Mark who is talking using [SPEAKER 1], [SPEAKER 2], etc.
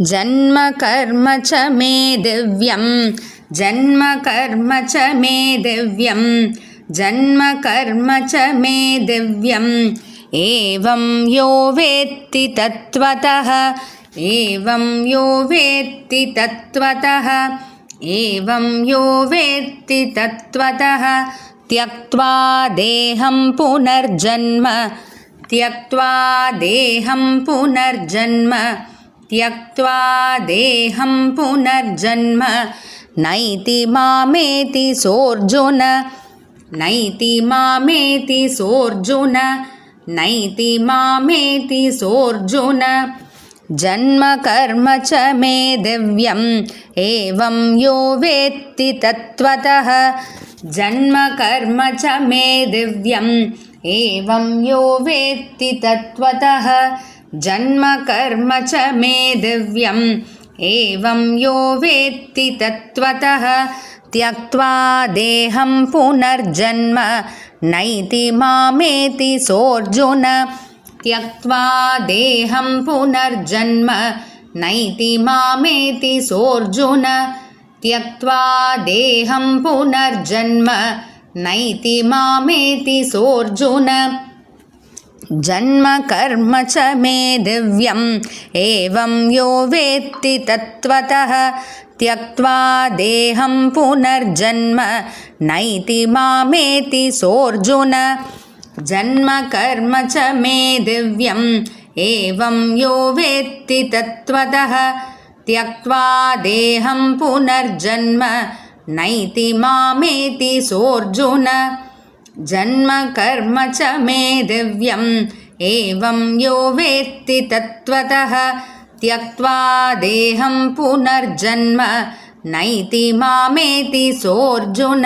[SPEAKER 1] जन्म कर्म च मे दिव्यं जन्म कर्म च मे दिव्यं जन्म कर्म च मे दिव्यम्। एवं यो वेत्ति तत्त्वतः। एवं यो वेत्ति तत्त्वतः। एवं यो वेत्ति तत्त्वतः। त्यक्त्वा देहं पुनर्जन्म। त्यक्त्वा देहं पुनर्जन्म त्यक्त्वा देहं पुनर्जन्म। नैति मामेति सोऽर्जुन। नैति मामेति सोऽर्जुन। नैति मामेति सोऽर्जुन। जन्म कर्म च मे दिव्यम् एवं यो वेत्ति तत्त्वतः। जन्म कर्म च मे दिव्यम् एवं यो वेत्ति तत्त्वतः जन्म कर्म च मे दिव्यम्। एवं यो वेत्ति तत्त्वतः त्यक्त्वा देहं पुनर्जन्म नैति मामेति सोऽर्जुन। त्यक्त्वा देहं पुनर्जन्म नैति मामेति सोऽर्जुन। त्यक्त्वा देहं पुनर्जन्म नैति मामेति सोऽर्जुन जन्म कर्म च मे दिव्यम्। एवं यो वेत्ति तत्त्वतः। त्यक्त्वा देहं पुनर्जन्म। नैति मामेति सोऽर्जुन। जन्म कर्म च मे दिव्यम्। एवं यो वेत्ति तत्त्वतः। त्यक्त्वा देहं पुनर्जन्म। नैति मामेति सोऽर्जुन जन्म कर्म च मे दिव्यम्। एवं यो वेत्ति तत्त्वतः। त्यक्त्वा देहं पुनर्जन्म। नैति मामेति सोऽर्जुन